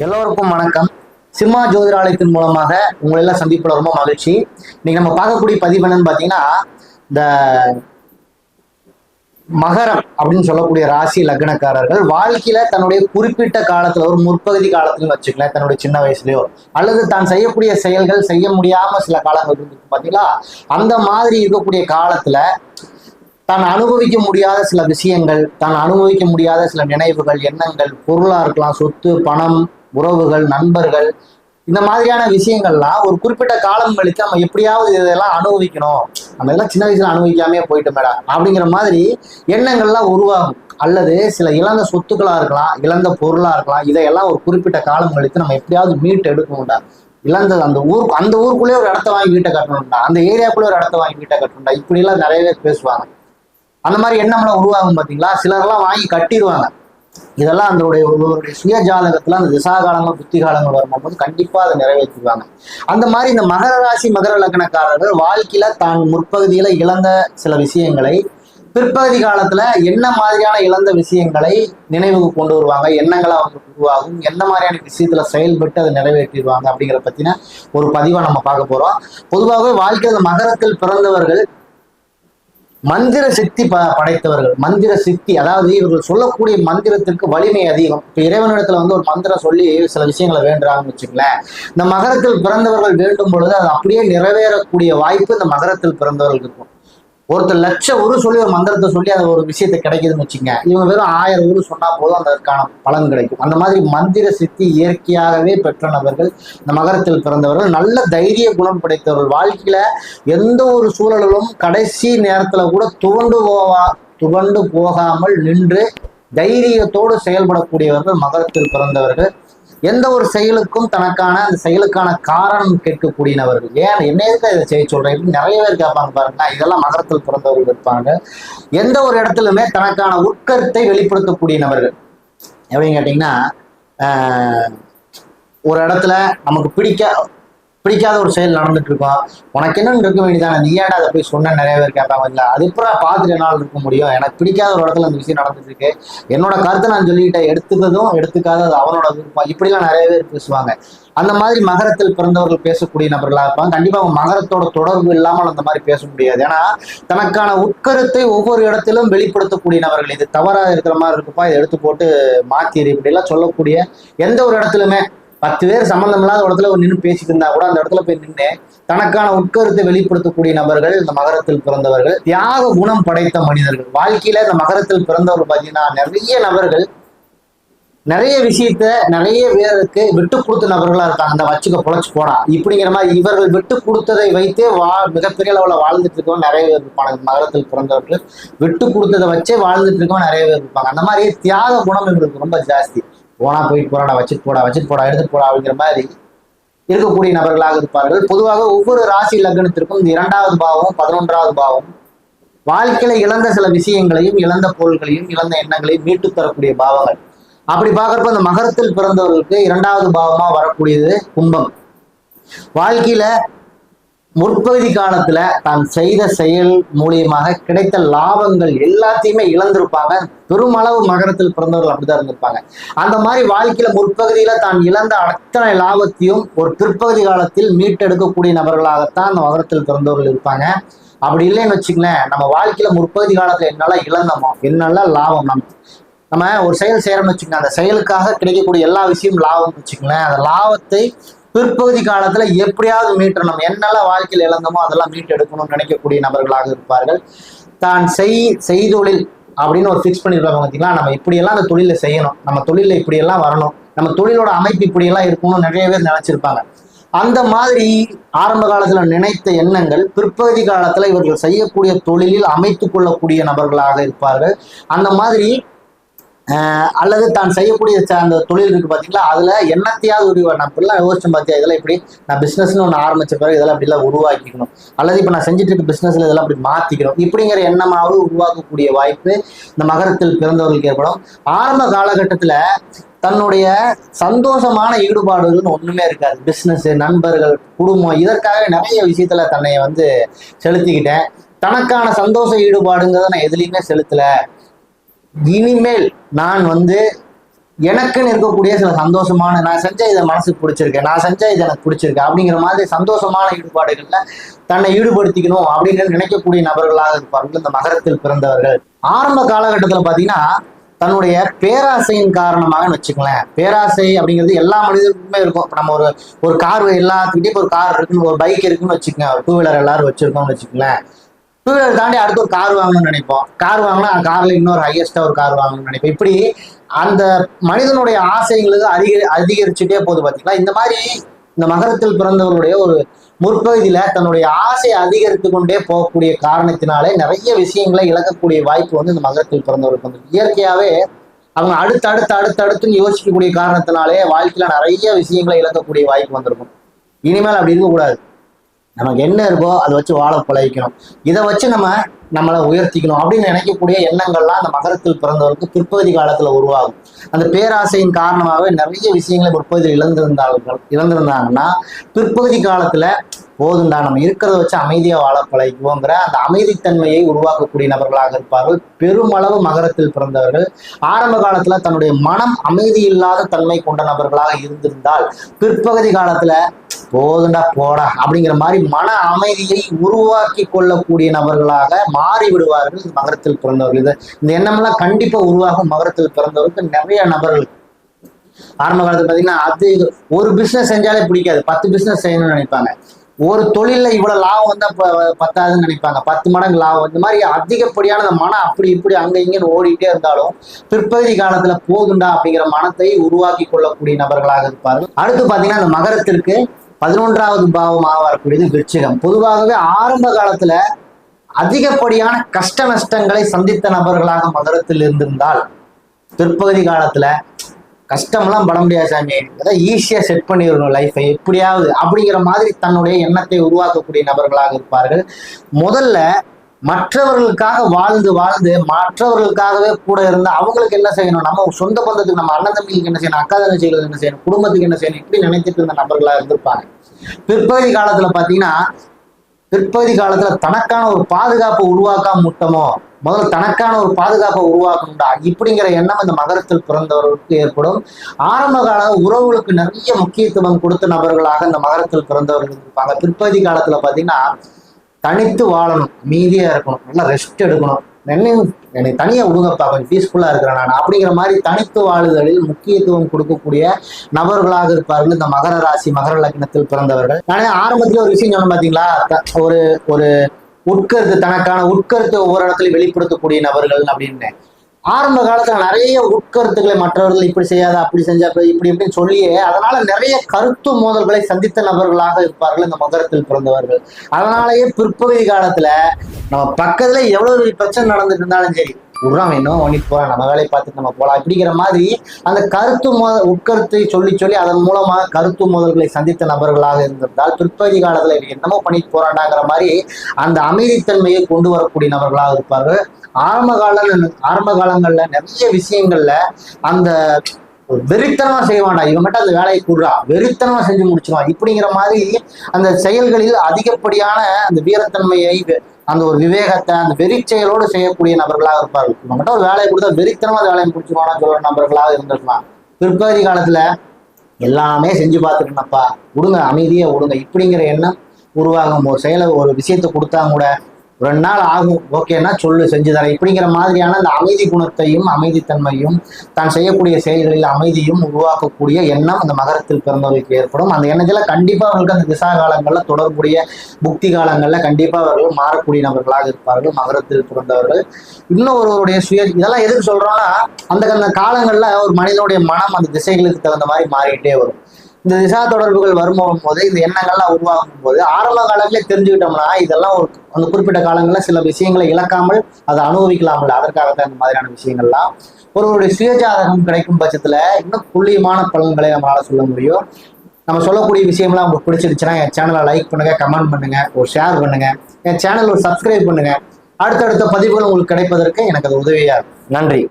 எல்லோருக்கும் வணக்கம். சிம்மா ஜோதிராலயத்தின் மூலமாக உங்களை எல்லாம் சந்திப்பில் ரொம்ப மகிழ்ச்சி. இன்னைக்கு நம்ம பார்க்கக்கூடிய பதிவு என்னன்னு பார்த்தீங்கன்னா இந்த மகரம் அப்படின்னு சொல்லக்கூடிய ராசி லக்னக்காரர்கள் வாழ்க்கையில தன்னுடைய குறிப்பிட்ட காலத்துல ஒரு முற்பகுதி காலத்துலயும் வச்சுக்கலாம் தன்னுடைய சின்ன வயசுலயோ அல்லது தான் செய்யக்கூடிய செயல்கள் செய்ய முடியாம சில காலங்கள் இருக்கு பார்த்தீங்களா? அந்த மாதிரி இருக்கக்கூடிய காலத்துல தான் அனுபவிக்க முடியாத சில விஷயங்கள் தான் அனுபவிக்க முடியாத சில நினைவுகள் எண்ணங்கள் பொருளா இருக்கலாம் சொத்து பணம் உறவுகள் நண்பர்கள் இந்த மாதிரியான விஷயங்கள்லாம் ஒரு குறிப்பிட்ட காலம் கழித்து நம்ம எப்படியாவது இதெல்லாம் அனுபவிக்கணும். நம்ம இதெல்லாம் சின்ன வயசுல அனுபவிக்காமே போயிட்டு மேடம் அப்படிங்கிற மாதிரி எண்ணங்கள்லாம் உருவாகும். அல்லது சில இழந்த சொத்துக்களாக இருக்கலாம் இழந்த பொருளாக இருக்கலாம் இதையெல்லாம் ஒரு குறிப்பிட்ட காலம் கழித்து நம்ம எப்படியாவது மீட்டு எடுக்கணும்டா இழந்தது அந்த ஊர் அந்த ஊருக்குள்ளே ஒரு இடத்த வாங்கி வீட்டை கட்டணும்டா அந்த ஏரியாக்குள்ளே ஒரு இடத்த வாங்கி வீட்டை கட்டணும்டா இப்படிலாம் நிறைய பேர் பேசுவாங்க. அந்த மாதிரி எண்ணம்லாம் உருவாகும் பார்த்தீங்களா சிலர்லாம் வாங்கி கட்டிடுவாங்க இதெல்லாம் அதனுடைய ஒருவருடைய சுய ஜாதகத்துல அந்த திசா காலங்கள் புத்தி காலங்கள் வரும்போது கண்டிப்பா அதை நிறைவேற்றிடுவாங்க அந்த மாதிரி இந்த மகர ராசி மகர லக்னக்காரர்கள் வாழ்க்கையில தான் முற்பகுதியில இழந்த சில விஷயங்களை பிற்பகுதி காலத்துல என்ன மாதிரியான இழந்த விஷயங்களை நினைவுக்கு கொண்டு வருவாங்க எண்ணங்களை அவங்களுக்கு உருவாகும் எந்த மாதிரியான விஷயத்துல செயல்பட்டு அதை நிறைவேற்றிடுவாங்க அப்படிங்கிற பத்தின ஒரு பதிவை நம்ம பார்க்க போறோம். பொதுவாகவே வாழ்க்கையில மகரத்தில் பிறந்தவர்கள் மந்திர சித்தி ப படைத்தவர்கள். மந்திர சித்தி அதாவது இவர்கள் சொல்லக்கூடிய மந்திரத்திற்கு வலிமை அதிகம். இப்போ இறைவனிடத்துல வந்து ஒரு மந்திரம் சொல்லி சில விஷயங்களை வேண்டுறாங்கன்னு வச்சுங்களேன் இந்த மகரத்தில் பிறந்தவர்கள் வேண்டும் பொழுது அது அப்படியே நிறைவேறக்கூடிய வாய்ப்பு இந்த மகரத்தில் பிறந்தவர்களுக்கு இருக்கும். ஒருத்தர் லட்ச ஒரு சொல்லி ஒரு மந்திரத்தை சொல்லி அது ஒரு விஷயத்தை கிடைக்குதுன்னு வச்சுங்க இவங்க வெறும் ஆயிரம் ஊர் சொன்னா போதும் அதற்கான பலன் கிடைக்கும். அந்த மாதிரி மந்திர சித்தி இயற்கையாகவே பெற்ற நபர்கள் இந்த மகரத்தில் பிறந்தவர்கள் நல்ல தைரிய குணம் படைத்தவர்கள். வாழ்க்கையில எந்த ஒரு சூழலிலும் கடைசி நேரத்துல கூட துவண்டு போவா துவண்டு போகாமல் நின்று தைரியத்தோடு செயல்படக்கூடியவர்கள் மகரத்தில் பிறந்தவர்கள். எந்த ஒரு செயலுக்கும் தனக்கான அந்த செயலுக்கான காரணம் கேட்கக்கூடியவர்கள் ஏன்? என்ன எதுக்கு இதை செய்ய சொல்றேன்? நிறைய பேர் கேட்பாங்க பாருங்க. இதெல்லாம் மகரத்தில் பிறந்தவர்கள் இருப்பாங்க. எந்த ஒரு இடத்துலுமே தனக்கான உட்கருத்தை வெளிப்படுத்தக்கூடிய நபர்கள் எப்படின்னு கேட்டிங்கன்னா ஒரு இடத்துல நமக்கு பிடிக்க பிடிக்காத ஒரு செயல் நடந்துட்டு இருக்கோம் உனக்கு என்னன்னு இருக்க வேண்டியதான நீ ஏன்டா அதை போய் சொன்ன? நிறைய பேர் கேட்பாங்க இல்லை அது எப்பறம் பார்த்துட்டு என்னால் இருக்க முடியும்? எனக்கு பிடிக்காத ஒரு இடத்துல அந்த விஷயம் நடந்துட்டு இருக்கு என்னோட கருத்தை நான் சொல்லிக்கிட்டேன் எடுத்துக்கிறதும் எடுத்துக்காத அது அவனோட விருப்பம். இப்படிலாம் நிறைய பேர் பேசுவாங்க. அந்த மாதிரி மகரத்தில் பிறந்தவர்கள் பேசக்கூடிய நபர்களாக இருப்பாங்க. கண்டிப்பாக மகரத்தோட தொடர்பு இல்லாமல் அந்த மாதிரி பேச முடியாது. ஏன்னா தனக்கான உட்கருத்தை ஒவ்வொரு இடத்திலும் வெளிப்படுத்தக்கூடிய நபர்கள். இது தவறாக இருக்கிற மாதிரி இருக்குப்பா இதை எடுத்து போட்டு மாத்திரு இப்படி எல்லாம் சொல்லக்கூடிய எந்த ஒரு இடத்துலுமே பத்து பேர் சம்மந்தம் இல்லாத ஒரு இடத்துல நின்று பேசிட்டு இருந்தா கூட அந்த இடத்துல போய் நின்று தனக்கான உட்கருத்தை வெளிப்படுத்தக்கூடிய நபர்கள் இந்த மகரத்தில் பிறந்தவர்கள். தியாக குணம் படைத்த மனிதர்கள். வாழ்க்கையில இந்த மகரத்தில் பிறந்தவர் பார்த்தீங்கன்னா நிறைய நபர்கள் நிறைய விஷயத்த நிறைய பேருக்கு விட்டு கொடுத்த நபர்களா இருக்காங்க. அந்த வச்சுக்க பொழைச்சு போனா. இப்படிங்கிற மாதிரி இவர்கள் விட்டு கொடுத்ததை வைத்தே வா மிகப்பெரிய அளவுல வாழ்ந்துட்டு இருக்கவங்க நிறைய பேர் இருப்பாங்க. மகரத்தில் பிறந்தவர்கள் விட்டு கொடுத்ததை வச்சே வாழ்ந்துட்டு இருக்கவங்க நிறைய பேர் இருப்பாங்க. அந்த மாதிரி தியாக குணம் இவங்களுக்கு ரொம்ப ஜாஸ்தி. போனா போயிட்டு போறாடா வச்சுட்டு போடா வச்சுட்டு போடா எடுத்து போடா அப்படிங்கிற மாதிரி இருக்கக்கூடிய நபர்களாக இருப்பார்கள். பொதுவாக ஒவ்வொரு ராசி லக்னத்திற்கும் இந்த இரண்டாவது பாவம் பதினொன்றாவது பாவம் வாழ்க்கையில இழந்த சில விஷயங்களையும் இழந்த பொருள்களையும் இழந்த எண்ணங்களையும் மீட்டு தரக்கூடிய பாவங்கள். அப்படி பார்க்கறப்ப அந்த மகரத்தில் பிறந்தவர்களுக்கு இரண்டாவது பாவமா வரக்கூடியது கும்பம். வாழ்க்கையில முற்பகுதி காலத்துல தான் செய்த செயல் மூலியமாக கிடைத்த லாபங்கள் எல்லாத்தையுமே இழந்திருப்பாங்க. பெருமளவு மகரத்தில் பிறந்தவர்கள் அப்படிதான் இருந்திருப்பாங்க. அந்த மாதிரி வாழ்க்கையில முற்பகுதியில தான் இழந்த அத்தனை லாபத்தையும் ஒரு பிற்பகுதி காலத்தில் மீட்டெடுக்கக்கூடிய நபர்களாகத்தான் அந்த மகரத்தில் பிறந்தவர்கள் இருப்பாங்க. அப்படி இல்லைன்னு வச்சுங்களேன் நம்ம வாழ்க்கையில முற்பகுதி காலத்துல என்னெல்லாம் இழந்தோமோ என்னெல்லாம் லாபம் நம்ம நம்ம ஒரு செயல் செய்யறோம்னு வச்சுக்கோங்க அந்த செயலுக்காக கிடைக்கக்கூடிய எல்லா விஷயமும் லாபம் வச்சுக்கங்களேன் அந்த லாபத்தை பிற்பகுதி காலத்துல எப்படியாவது மீட்டணும் என்னெல்லாம் வாழ்க்கையில் இழந்தோமோ அதெல்லாம் மீட்டு எடுக்கணும்னு நினைக்கக்கூடிய நபர்களாக இருப்பார்கள். தான் செய் செய்தொழில் அப்படின்னு ஒரு ஃபிக்ஸ் பண்ணிருப்பாங்க பார்த்தீங்களா நம்ம இப்படியெல்லாம் அந்த தொழிலை செய்யணும். நம்ம தொழில இப்படியெல்லாம் வரணும். நம்ம தொழிலோட அமைப்பு இப்படியெல்லாம் இருக்கணும்னு நிறைய பேர் நினைச்சிருப்பாங்க. அந்த மாதிரி ஆரம்ப காலத்துல நினைத்த எண்ணங்கள் பிற்பகுதி காலத்துல இவர்கள் செய்யக்கூடிய தொழிலில் அமைத்துக் கொள்ளக்கூடிய நபர்களாக இருப்பார்கள். அந்த மாதிரி அல்லது தான் செய்யக்கூடிய அந்த தொழில் இருக்கு பார்த்தீங்களா அதுல என்னத்தையாவது உரிவா நான் இப்படிலாம் யோசிச்சு பார்த்தியா இதெல்லாம் இப்படி நான் பிஸ்னஸ்னு ஒன்று ஆரம்பிச்ச பிறகு இதெல்லாம் அப்படிலாம் உருவாக்கிக்கணும். அல்லது இப்போ நான் செஞ்சுட்டு இருக்க பிசினஸ்ல இதெல்லாம் அப்படி மாத்திக்கணும் இப்படிங்கிற எண்ணமாவது உருவாக்கக்கூடிய வாய்ப்பு இந்த மகரத்தில் பிறந்தவர்களுக்கு ஏற்படும். ஆரம்ப காலகட்டத்தில் தன்னுடைய சந்தோஷமான ஈடுபாடுகள்னு ஒண்ணுமே இருக்காது. பிஸ்னஸ் நண்பர்கள் குடும்பம் இதற்காக நிறைய விஷயத்துல தன்னை வந்து செலுத்திக்கிட்டேன். தனக்கான சந்தோஷ ஈடுபாடுங்கிறத நான் எதுலையுமே செலுத்தலை. இனிமேல் நான் வந்து எனக்குன்னு இருக்கக்கூடிய சில சந்தோஷமான நான் செஞ்ச இதை மனசுக்கு பிடிச்சிருக்கேன் நான் செஞ்ச இதை எனக்கு பிடிச்சிருக்கேன் அப்படிங்கிற மாதிரி சந்தோஷமான ஈடுபாடுகள்ல தன்னை ஈடுபடுத்திக்கணும் அப்படின்னு நினைக்கக்கூடிய நபர்களாக இருப்பார்கள். இந்த மகரத்தில் பிறந்தவர்கள். ஆரம்ப காலகட்டத்துல பாத்தீங்கன்னா தன்னுடைய பேராசையின் காரணமாக வச்சுக்கலேன் பேராசை அப்படிங்கிறது எல்லா மனிதருக்குமே இருக்கும். இப்போ நம்ம ஒரு ஒரு கார் எல்லாத்துக்கிட்டையும் ஒரு கார் இருக்குன்னு ஒரு பைக் இருக்குன்னு வச்சுக்கோங்க. டூ வீலர் எல்லாரும் வச்சிருக்கோம்னு வச்சுக்கலேன் டூ வீலர் தாண்டி அடுத்து ஒரு கார் வாங்கணும்னு நினைப்போம். கார் வாங்கினா கார்ல இன்னொரு ஹையஸ்டா ஒரு கார் வாங்கணும்னு நினைப்போம். இப்படி அந்த மனிதனுடைய ஆசைங்களுக்கு அதிக அதிகரிச்சுட்டே போகுது பாத்தீங்களா? இந்த மாதிரி இந்த மகரத்தில் பிறந்தவருடைய ஒரு முற்பகுதியில தன்னுடைய ஆசை அதிகரித்து கொண்டே போகக்கூடிய காரணத்தினாலே நிறைய விஷயங்களை இழக்கக்கூடிய வாய்ப்பு வந்து இந்த மகரத்தில் பிறந்தவருக்கு வந்து இயற்கையாவே அவங்க அடுத்து அடுத்து அடுத்து அடுத்துன்னு யோசிக்கக்கூடிய காரணத்தினாலே வாழ்க்கையில நிறைய விஷயங்களை இழக்கக்கூடிய வாய்ப்பு வந்திருக்கும். இனிமேல் அப்படி இருக்கக்கூடாது. நமக்கு என்ன இருக்கோ அதை வச்சு வாழ பழகிக்கணும். இதை வச்சு நம்ம நம்மளை உயர்த்திக்கணும் அப்படின்னு நினைக்கக்கூடிய எண்ணங்கள்லாம் அந்த மகரத்தில் பிறந்தவருக்கு பிற்பகுதி காலத்துல உருவாகும். அந்த பேராசையின் காரணமாகவே நிறைய விஷயங்களை பிற்பகுதியில் இழந்திருந்தார்கள் இழந்திருந்தாங்கன்னா பிற்பகுதி காலத்துல போதுண்டா நம்ம இருக்கிறத வச்சு அமைதியா வாழ பழகிக்குவோங்கிற அந்த அமைதித்தன்மையை உருவாக்கக்கூடிய நபர்களாக இருப்பார்கள். பெருமளவு மகரத்தில் பிறந்தவர்கள். ஆரம்ப காலத்துல தன்னுடைய மனம் அமைதி இல்லாத தன்மை கொண்ட நபர்களாக இருந்திருந்தால் பிற்பகுதி காலத்துல போதுண்டா போடா அப்படிங்கிற மாதிரி மன அமைதியை உருவாக்கி கொள்ளக்கூடிய நபர்களாக மாறி விடுவார்கள் இந்த மகரத்தில் பிறந்தவர்கள். இது இந்த எண்ணம்லாம் கண்டிப்பா உருவாகும் மகரத்தில் பிறந்தவருக்கு நிறைய நபர்கள். ஆரம்ப காலத்துல பாத்தீங்கன்னா அது ஒரு பிசினஸ் செஞ்சாலே பிடிக்காது. பத்து பிசினஸ் செய்யணும்னு நினைப்பாங்க. ஒரு தொழில இவ்வளவு லாபம் வந்தா பத்தாதுன்னு நினைப்பாங்க. பத்து மடங்கு லாபம். இந்த மாதிரி அதிகப்படியான அந்த மனம் அப்படி இப்படி அங்க இங்கன்னு ஓடிட்டே இருந்தாலும் பிற்பகுதி காலத்துல போதுண்டா அப்படிங்கிற மனத்தை உருவாக்கி கொள்ளக்கூடிய நபர்களாக இருப்பார்கள். அடுத்து பாத்தீங்கன்னா இந்த மகரத்திற்கு பதினொன்றாவது பாவமாக வரக்கூடியது விருச்சிகம். பொதுவாகவே ஆரம்ப காலத்துல அதிகப்படியான கஷ்ட நஷ்டங்களை சந்தித்த நபர்களாக மகரத்தில் இருந்திருந்தால் பிற்பகுதி காலத்துல கஷ்டம்லாம் பட முடியாது சாமி. அதான் ஈஸியா செட் பண்ணிடணும் லைஃபை எப்படியாவது அப்படிங்கிற மாதிரி தன்னுடைய எண்ணத்தை உருவாக்கக்கூடிய நபர்களாக இருப்பார்கள். முதல்ல மற்றவர்களுக்காக வாழ்ந்து வாழ்ந்து மற்றவர்களுக்காகவே கூட இருந்து அவங்களுக்கு என்ன செய்யணும்? நம்ம சொந்த பந்தத்துக்கு நம்ம அண்ணன் தம்பிக்கு என்ன செய்யணும்? அக்கா தங்கச்சிகளுக்கு என்ன செய்யணும்? குடும்பத்துக்கு என்ன செய்யணும்? இப்படி நினைத்துட்டு இருந்த நபர்களாக இருந்திருப்பாங்க. பிற்பகுதி காலத்துல பாத்தீங்கன்னா பிற்பகுதி காலத்துல தனக்கான ஒரு பாதுகாப்பை உருவாக்காம முட்டமோ முதல்ல தனக்கான ஒரு பாதுகாப்பை உருவாக்கணும்டா. இப்படிங்கிற எண்ணம் இந்த மகரத்தில் பிறந்தவர்களுக்கு ஏற்படும். ஆரம்ப கால உறவுகளுக்கு நிறைய முக்கியத்துவம் கொடுத்த நபர்களாக இந்த மகரத்தில் பிறந்தவர்கள் இருப்பாங்க. பிற்பகுதி காலத்துல பாத்தீங்கன்னா தனித்து வாழணும் அமைதியா இருக்கணும் நல்லா ரெஸ்ட் எடுக்கணும். என்னையும் என்னை தனியா விடுங்கப்பா கொஞ்சம் பீஸ்ஃபுல்லா இருக்கிறேன் நான். அப்படிங்கிற மாதிரி தனித்து வாழுதலில் முக்கியத்துவம் கொடுக்கக்கூடிய நபர்களாக இருப்பார்கள் இந்த மகர ராசி மகர லக்னத்தில் பிறந்தவர்கள். நானே ஆரம்பத்துல ஒரு விஷயம் சொன்னேன் பாத்தீங்களா? ஒரு ஒரு உட்கருத்து தனக்கான உட்கருத்தை ஒவ்வொரு இடத்துலையும் வெளிப்படுத்தக்கூடிய நபர்கள் அப்படின்னு. ஆரம்ப காலத்துல நிறைய உட்கருத்துக்களை மற்றவர்கள் இப்படி செய்யாத அப்படி செஞ்சா இப்படி இப்படி இப்படின்னு சொல்லியே அதனால நிறைய கருத்து மோதல்களை சந்தித்த நபர்களாக இருப்பார்கள் இந்த மகரத்தில் பிறந்தவர்கள். அதனாலேயே பிற்பகுதி காலத்துல நம்ம பக்கத்துல எவ்வளவு பிரச்சனை நடந்துட்டு இருந்தாலும் சரி விட்றான் இன்னும் பண்ணிட்டு போறான் நம்ம வேலையை பார்த்துட்டு நம்ம போகலாம் இப்படிங்கிற மாதிரி அந்த கருத்து மோத உட்கருத்தை சொல்லி சொல்லி அதன் மூலமாக கருத்து மோதல்களை சந்தித்த நபர்களாக இருந்திருந்தால் பிற்பகுதி காலத்துல என்னமோ பண்ணிட்டு போறாண்டாங்கிற மாதிரி அந்த அமைதித்தன்மையை கொண்டு வரக்கூடிய நபர்களாக இருப்பார்கள். ஆரம்ப கால ஆரம்ப காலங்கள்ல நிறைய விஷயங்கள்ல அந்த வெறித்தனமா வேண்டாம் இவன் மட்டும் அந்த வேலையை கூடுறா. வெறித்தனமா செஞ்சு முடிச்சிருவான். இப்படிங்கிற மாதிரி அந்த செயல்களில் அதிகப்படியான அந்த வீரத்தன்மையை அந்த ஒரு விவேகத்தை அந்த வெறிச்செயலோடு செய்யக்கூடிய நபர்களாக இருப்பார்கள். இவன் மட்டும் ஒரு வேலையை கொடுத்தா வெறித்தனமா அந்த வேலையை முடிச்சுக்கோன்னு சொல்ற நபர்களாக இருந்திருக்கலாம். பிற்பகுதி காலத்துல எல்லாமே செஞ்சு பார்த்துருந்தப்பா விடுங்க அமைதியை விடுங்க. இப்படிங்கிற எண்ணம் உருவாகும் ஒரு செயலை ஒரு விஷயத்தை கொடுத்தா கூட ரெண்டு நாள் ஆகும். ஓகேன்னா சொல்லு செஞ்சு தரேன். இப்படிங்கிற மாதிரியான அந்த அமைதி குணத்தையும் அமைதித்தன்மையும் தான் செய்யக்கூடிய செயல்களில் அமைதியும் உருவாக்கக்கூடிய எண்ணம் அந்த மகரத்தில் பிறந்தவர்களுக்கு ஏற்படும். அந்த எண்ணத்தில் கண்டிப்பாக அவர்களுக்கு அந்த திசா காலங்களில் தொடர்புடைய புக்தி காலங்களில் கண்டிப்பாக அவர்கள் மாறக்கூடிய நபர்களாக இருப்பார்கள். மகரத்தில் பிறந்தவர்கள். இன்னும் ஒருவருடைய சுய இதெல்லாம் எதுக்கு சொல்கிறோன்னா அந்த அந்த காலங்களில் ஒரு மனிதனுடைய மனம் அந்த திசைகளுக்கு தகுந்த மாதிரி மாறிட்டே வரும். இந்த திசா தொடர்புகள் வரும்போது போது இந்த எண்ணங்கள்லாம் உருவாகும் போது ஆரம்ப காலங்களே தெரிஞ்சுக்கிட்டோம்னா இதெல்லாம் ஒரு அந்த குறிப்பிட்ட காலங்களில் சில விஷயங்களை இழக்காமல் அதை அனுபவிக்காமல் அதற்காக தான் இந்த மாதிரியான விஷயங்கள்லாம். ஒருவருடைய சுயஜாதகம் கிடைக்கும் பட்சத்தில் இன்னும் துல்லியமான பலன்களை நம்மளால் சொல்ல முடியும். நம்ம சொல்லக்கூடிய விஷயம்லாம் உங்களுக்கு பிடிச்சிருச்சுன்னா என் சேனலை லைக் பண்ணுங்க கமெண்ட் பண்ணுங்க ஒரு ஷேர் பண்ணுங்க. என் சேனல் ஒரு சப்ஸ்கிரைப் பண்ணுங்க. அடுத்தடுத்த பதிவுகள் உங்களுக்கு கிடைப்பதற்கு எனக்கு அது உதவியாக இருக்கும். நன்றி.